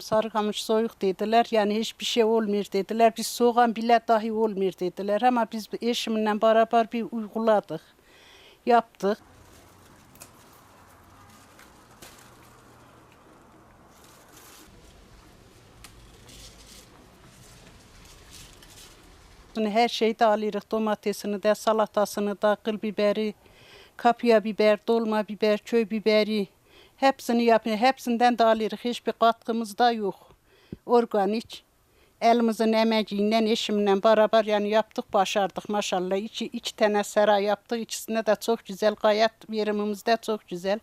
Sarıkamış soyuk dediler. Yani hiçbir şey olmuyor dediler. Biz soğan bile dahi olmuyor dediler. Ama biz eşimle beraber bir uyguladık. Yaptık. Her şeyi de alırıq. Domatesini de, salatasını da, kıl biberi, kapya biber, dolma biber, köy biberi. Hepsini yapıyor. Hepsinden de alırıq. Hiçbir katkımız da yok. Organik. Elimizin emeğiyle, eşimle beraber yani yaptık, başardık maşallah. İki, iki tane sera yaptık. İkisine de çok güzel. Gayet verimimiz de çok güzel.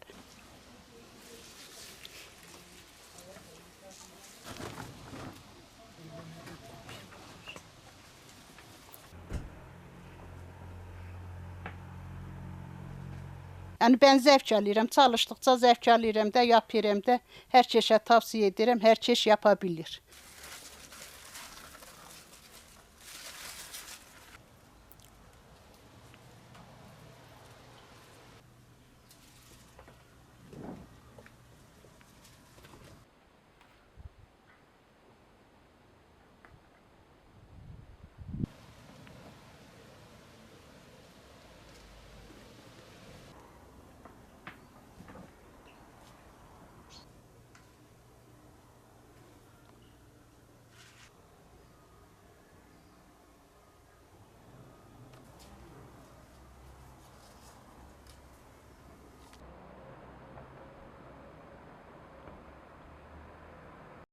Yəni mən zəvk eləyirəm, çalışdıqca zəvk eləyirəm də, yapıram da. Hər kəsə tavsiyə edirəm, hər kəs yapa bilir.